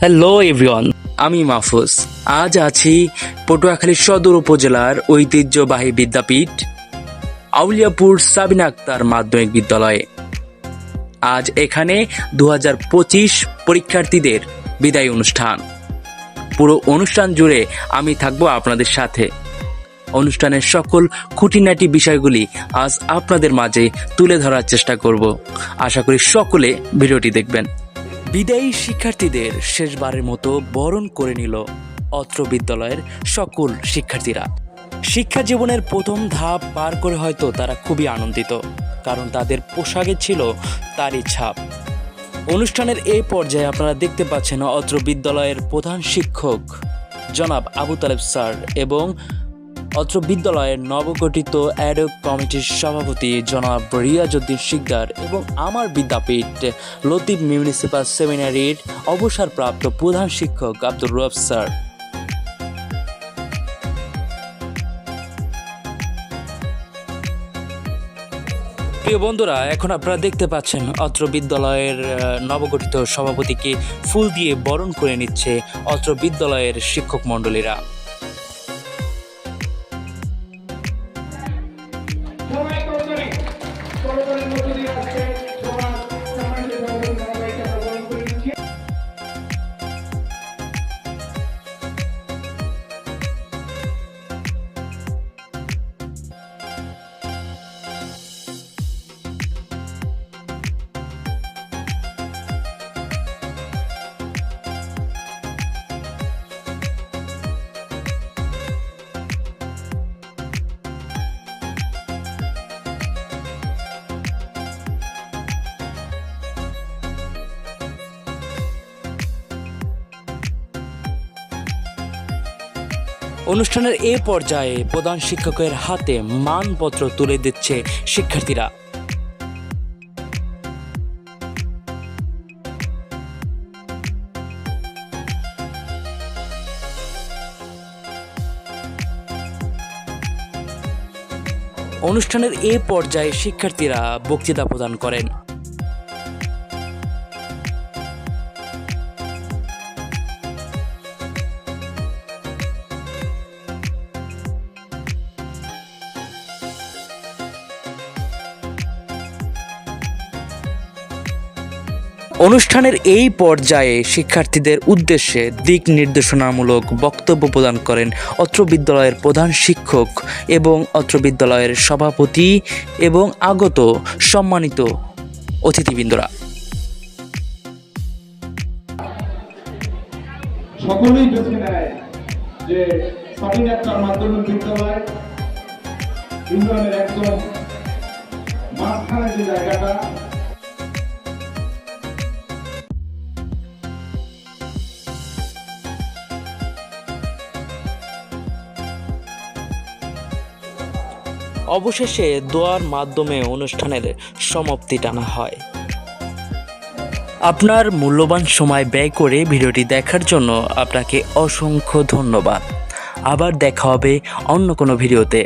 Hello everyone আমি মাহফুজ। আজ আছি পটুয়াখালী সদর উপজেলার ঐতিহ্যবাহী বিদ্যাপীঠ আউলিয়াপুর সাবিনা আক্তার মাধ্যমিক বিদ্যালয়ে। আজ এখানে দু পরীক্ষার্থীদের বিদায় অনুষ্ঠান। পুরো অনুষ্ঠান জুড়ে আমি থাকব আপনাদের সাথে। অনুষ্ঠানের সকল খুঁটিনাটি বিষয়গুলি আজ আপনাদের মাঝে তুলে ধরার চেষ্টা করব। আশা করি সকলে ভিডিওটি দেখবেন। বিদায়ী শিক্ষার্থীদের শেষবারের মতো বরণ করে নিল অত্র বিদ্যালয়ের সকল শিক্ষার্থীরা। শিক্ষা জীবনের প্রথম ধাপ পার করে হয়তো তারা খুবই আনন্দিত, কারণ তাদের পোশাকে ছিল তারই ছাপ। অনুষ্ঠানের এই পর্যায়ে আপনারা দেখতে পাচ্ছেন অত্র বিদ্যালয়ের প্রধান শিক্ষক জনাব আবু তালেব স্যার এবং অত্র বিদ্যালয়ের নবগঠিত অ্যাডক কমিটির সভাপতি জনাব রিয়াজউদ্দিন শিকদার এবং আমার বিদ্যাপীঠ লতিফ মিউনিসিপাল সেমিনারির অবসরপ্রাপ্ত প্রধান শিক্ষক আব্দুর রব স্যার। প্রিয় বন্ধুরা, এখন আপনারা দেখতে পাচ্ছেন অত্র বিদ্যালয়ের নবগঠিত সভাপতিকে ফুল দিয়ে বরণ করে নিচ্ছে অত্র বিদ্যালয়ের শিক্ষক মণ্ডলীরা। All right. অনুষ্ঠানের এ পর্যায়ে প্রধান শিক্ষকের হাতে মানপত্র তুলে দিচ্ছে শিক্ষার্থীরা। অনুষ্ঠানের এ পর্যায়ে শিক্ষার্থীরা বক্তৃতা প্রদান করেন। অনুষ্ঠানের এই পর্যায়ে শিক্ষার্থীদের উদ্দেশ্যে দিক নির্দেশনামূলক বক্তব্য প্রদান করেন অত্র বিদ্যালয়ের প্রধান শিক্ষক এবং অত্র বিদ্যালয়ের সভাপতি এবং আগত সম্মানিত অতিথিবৃন্দরা। সকলেই বেছে নেয় যে একটা মাধ্যমিক বিদ্যালয় একদম মাঝখানে যে জায়গাটা অবশেষে দোয়ার মাধ্যমে অনুষ্ঠানের সমাপ্তি টানা হয়। আপনার মূল্যবান সময় ব্যয় করে ভিডিওটি দেখার জন্য আপনাকে অসংখ্য ধন্যবাদ। আবার দেখা হবে অন্য কোনো ভিডিওতে।